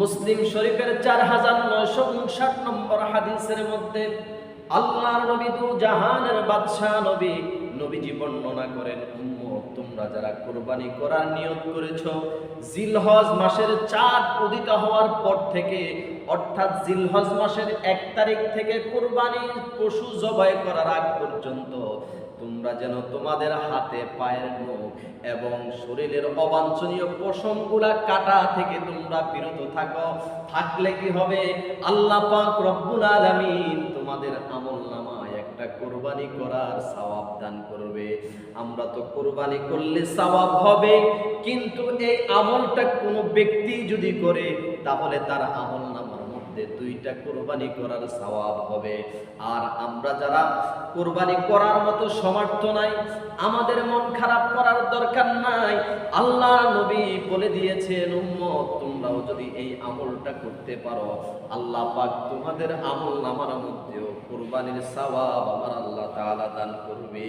মুসলিম শরীফের চার হাজার নয়শো উনষাট নম্বর হাদিসের মধ্যে আল্লাহর নবী দু জাহানের বাদশাহ নবী নবীজি বর্ণনা করেন তোমরা যারা কোরবানি করার নিয়ত করেছ, জিলহজ মাসের চাঁদ উদিত হওয়ার পর থেকে, অর্থাৎ জিলহজ মাসের এক তারিখ থেকে কোরবানি পশু জবাই করার আগ পর্যন্ত তোমরা যেন তোমাদের হাতে পায়ের নখ এবং শরীরের অবাঞ্ছনীয় পশমগুলা কাটা থেকে তোমরা বিরত থাকো। থাকলে কি হবে? আল্লাহ পাক রব্বুল আলামিন তোমাদের আমল নামায় একটা কোরবানি করার সওয়াব দান করবে। আমরা তো কোরবানি করলে সওয়াব হবে, কিন্তু এই আমলটা কোনো ব্যক্তি যদি করে, তাহলে তার আমল নামার মধ্যে দুইটা কোরবানি করার সওয়াব হবে। আর আমরা যারা কোরবানি করার মতো সমর্থ নাই, আমাদের মন খারাপ করার দরকার নাই, আল্লাহ নবী বলে দিয়েছেন, উম্মত, তোমরাও যদি এই আমলটা করতে পারো, আল্লাহ পাক তোমাদের আমল নামার মধ্যেও কোরবানির সওয়াব আমার আল্লাহ তাআলা দান করবে।